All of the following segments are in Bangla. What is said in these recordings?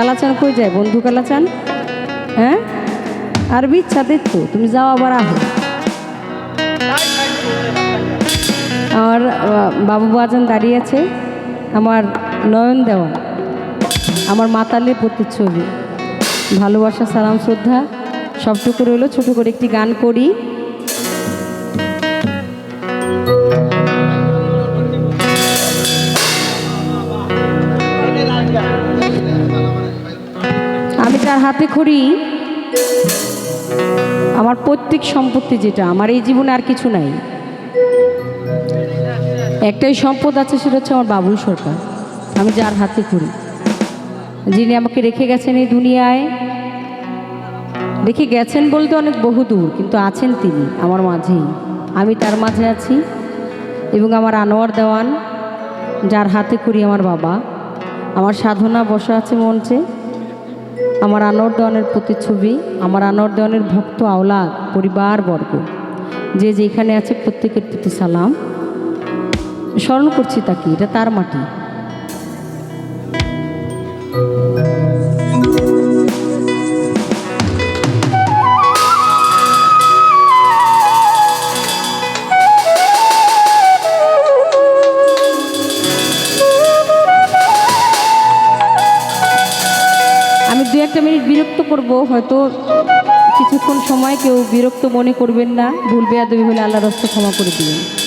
কালাচান কই যায়, বন্ধু কালাচান? হ্যাঁ? আর বিচ্ছাদের তো তুমি যাও আবার আহো। আমার বাবু বাজান দাঁড়িয়ে আছে, আমার নয়ন দেওয়া আমার মাতালের প্রতিচ্ছবি। ভালোবাসা, সালাম, শ্রদ্ধা, সবটুকু রইল, ছোটো করে একটি গান করি। যার হাতে খড়ি আমার প্রত্যেক সম্পত্তি যেটা, আমার এই জীবনে আর কিছু নাই। একটাই সম্পদ আছে, সেটা হচ্ছে আমার বাবুল সরকার। আমি যার হাতে করি। যিনি আমাকে রেখে গেছেন এই দুনিয়ায়। রেখে গেছেন বলতে অনেক বহু দূর কিন্তু আছেন তিনি আমার মাঝেই। আমি তার মাঝে আছি এবং আমার আনোয়ার দেওয়ান, যার হাতে করি আমার বাবা। আমার সাধনা বসা আছে মঞ্চে। আমার আনোয়ার দেওয়ানের প্রতিচ্ছবি, আমার আনোয়ার দেওয়ানের ভক্ত আওলাদ পরিবারবর্গ যে যেখানে আছে প্রত্যেকের প্রতি সালাম। স্মরণ করছি তাকে, এটা তার মাটি। করব, হয়তো কিছুক্ষণ সময় কেউ বিরক্ত মনে করবেন না। ভুল বেয়াদবি হলে আল্লাহ রস্ত ক্ষমা করে দিবেন।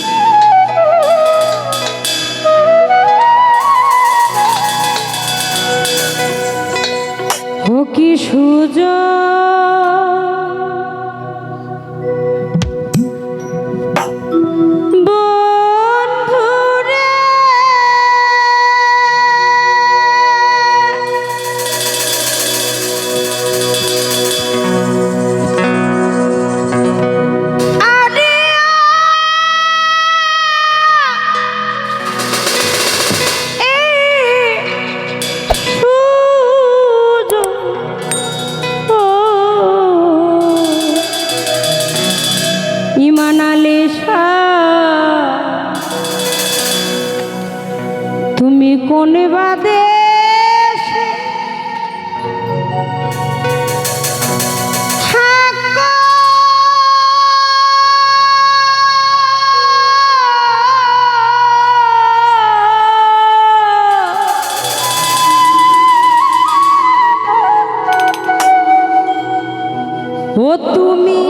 ও তুমি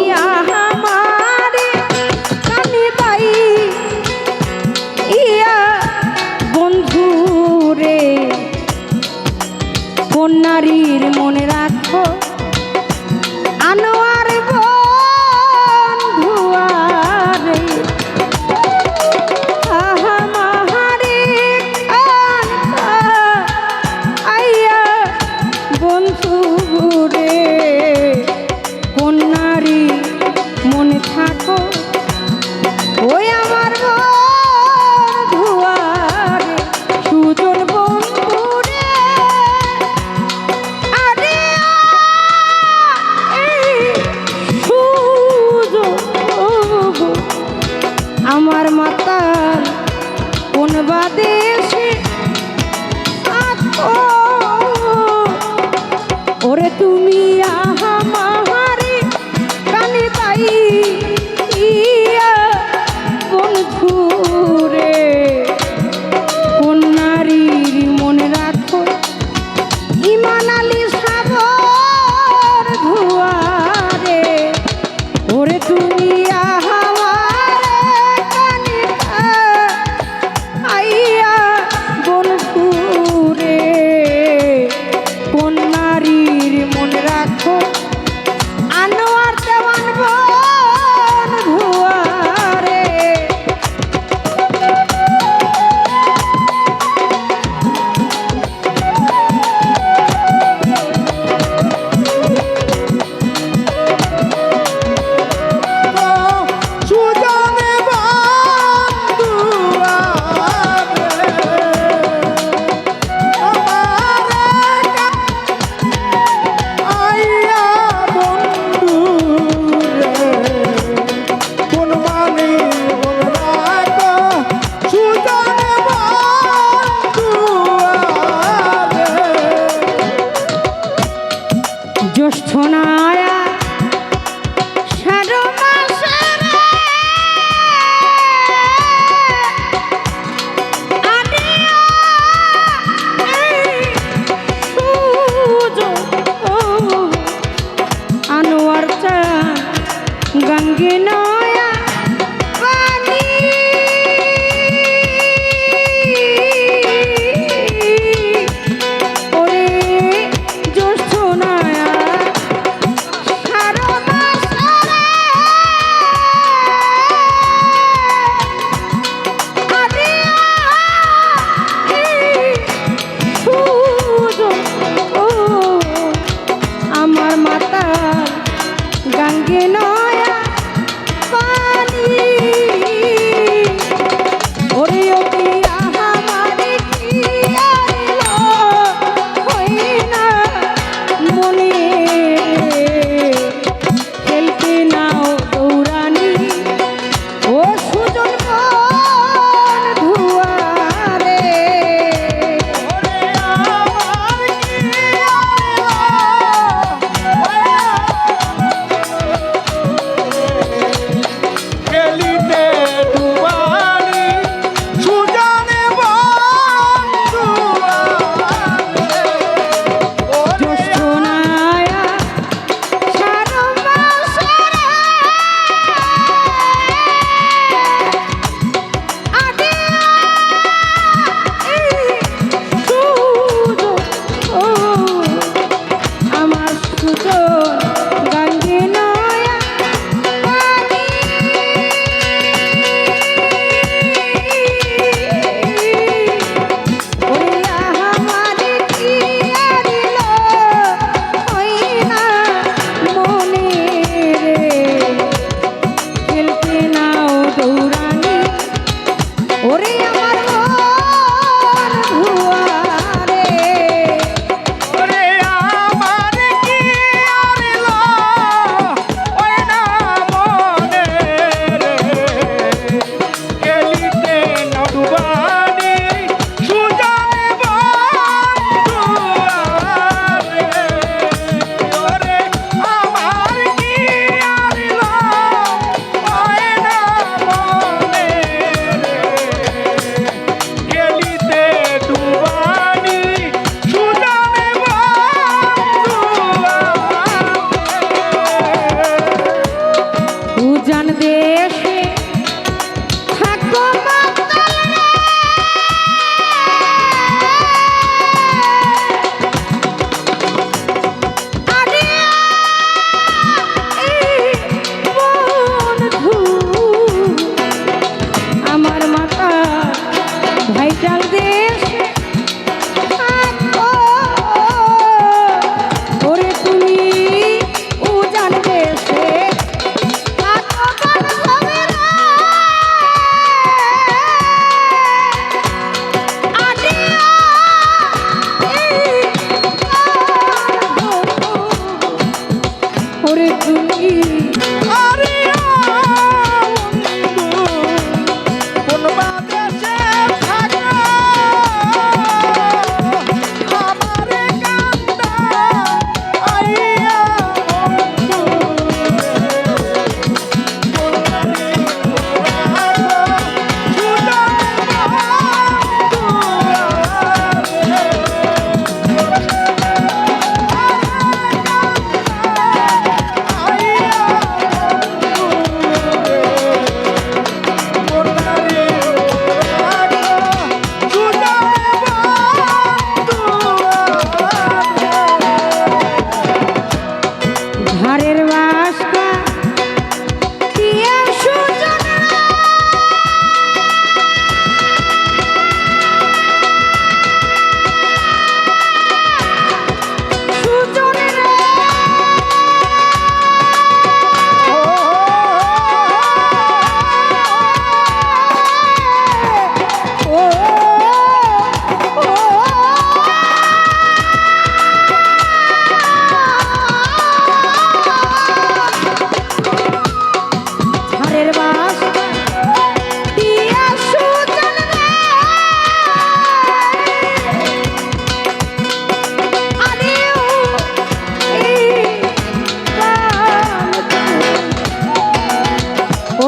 সোনারা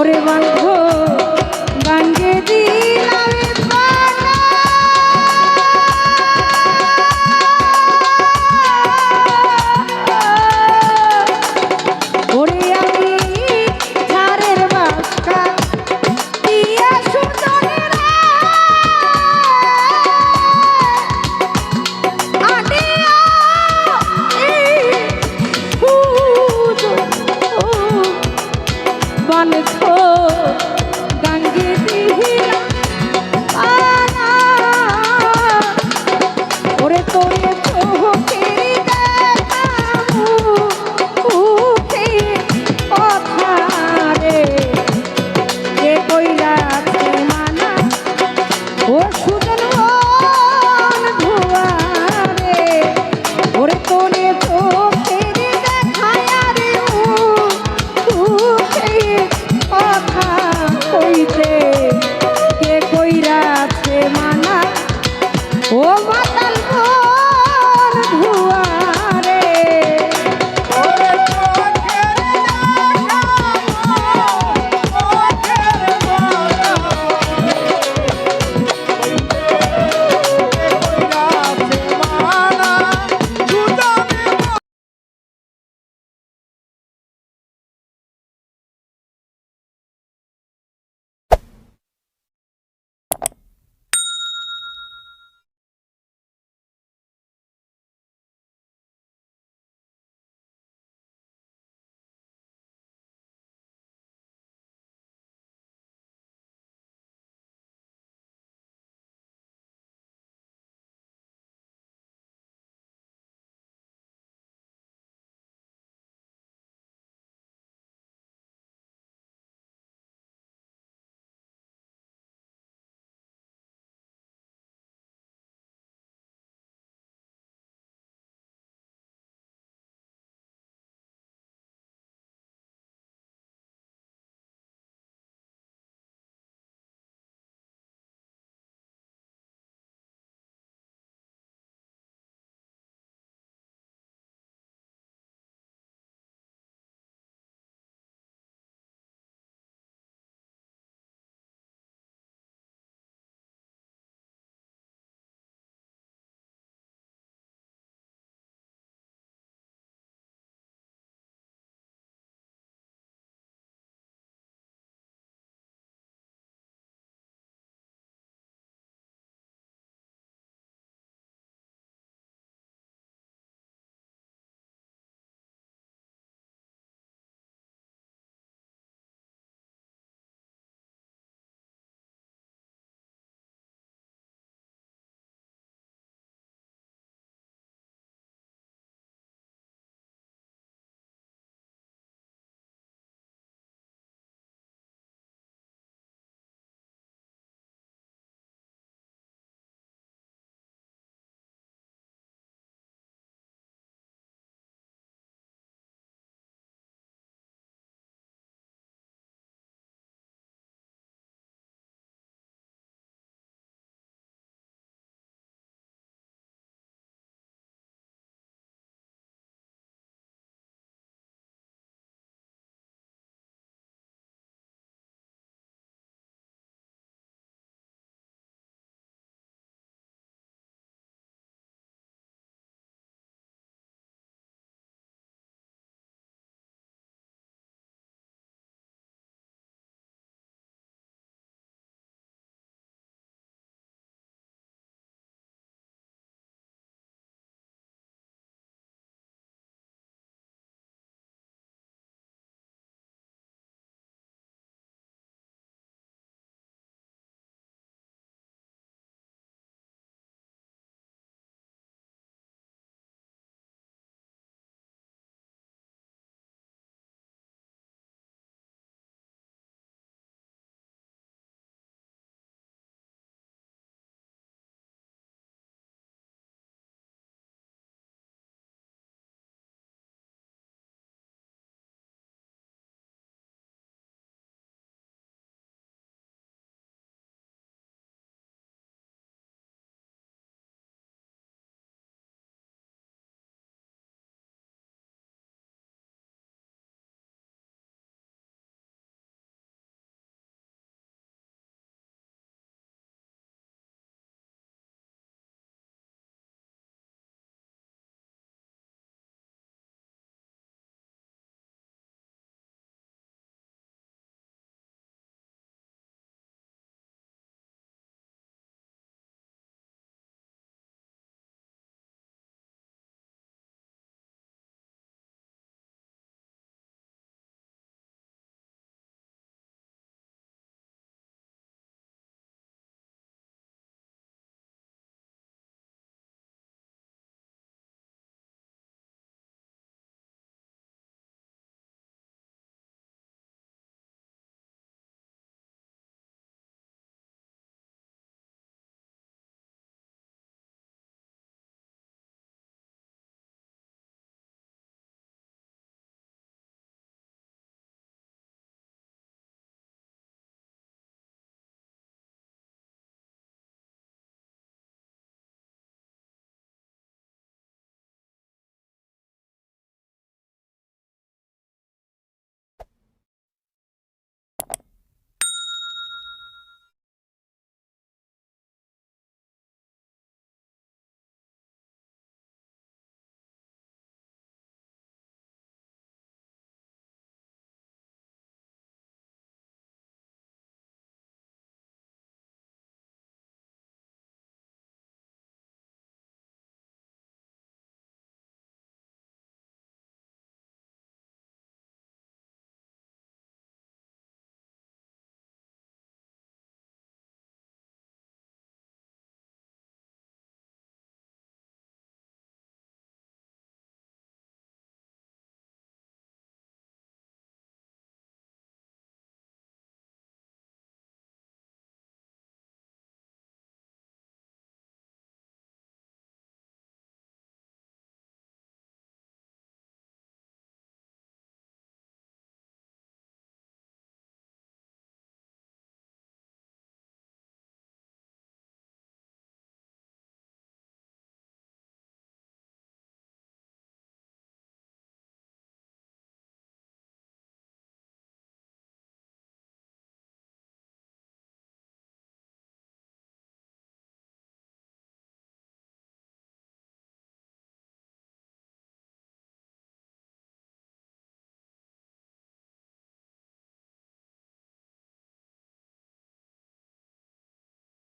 ওরে বান্ধ গাঙ্গে দিয়ে Búp.